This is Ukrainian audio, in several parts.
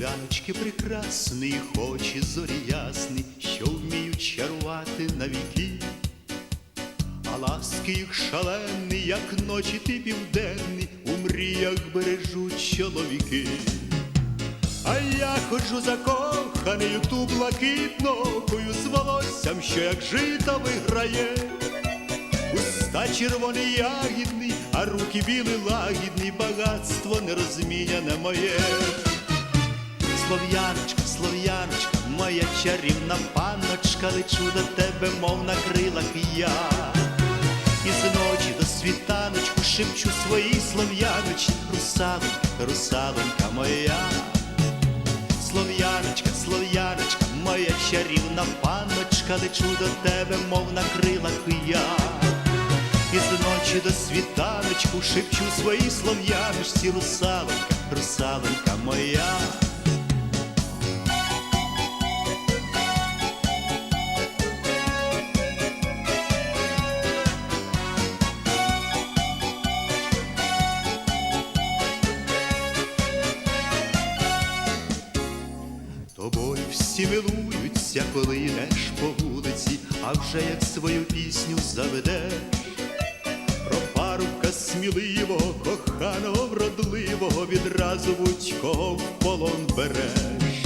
Ручки прекрасні, очі зорі ясні, що вміють чарувати навіки, а ласки їх шалені, як ночі ти південні, у мріях бережуть чоловіки. А я ходжу закоханий ту блакитнокою з волоссям, що як жита виграє. Уста червоний ягідний, а руки білі лагідні, багатство нерозміняне моє. Слов'яночка, слов'яночка, моя чарівна панночка, лечу до тебе, мов на крилах я. І з ночі до світаночку шепчу свої слов'яночки, русалонька, русалонька моя. Слов'яночка, слов'яночка, моя чарівна панночка, лечу до тебе, мов на крилах я. І з ночі до світаночку шепчу свої слов'яночці, русалонька, русалонька моя. Всі милуються, коли йдеш по вулиці, а вже як свою пісню заведеш. Про парубка сміливого, коханого, вродливого, відразу будь-кого в полон береш.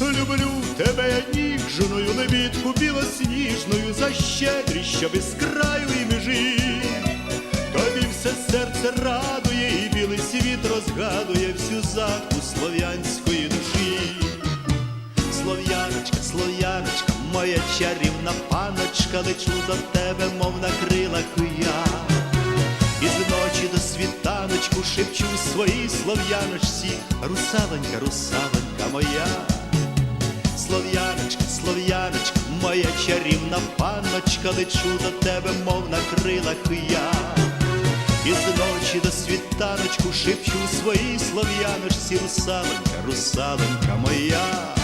Люблю тебе ніжною, лебідку білосніжною, за щедрість, що без краю і межі. Тобі все серце радує, і білий світ розгадує всю загу слов'янської моя чарівна паночка, лечу до тебе, мов на крилах я. І з ночі до світаночку шепчу свої слов'яночці, русалонька, русалонька моя. Слов'яночка, слов'яночка, моя чарівна панночка, лечу до тебе, мов на крилах я. І з ночі до світаночку шепчу свої слов'яночці, русалонька, русалонька моя.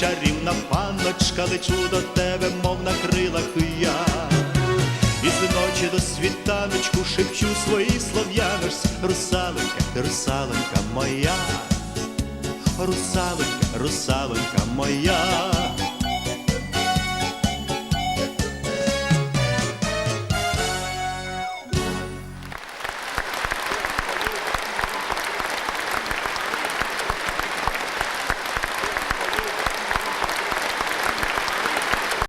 Чарівна панночка, лечу до тебе, мов на крилах я. І з ночі до світаночку шепчу свої слов'яночці, русалонька, русалонька моя, русалонька, русалонька моя.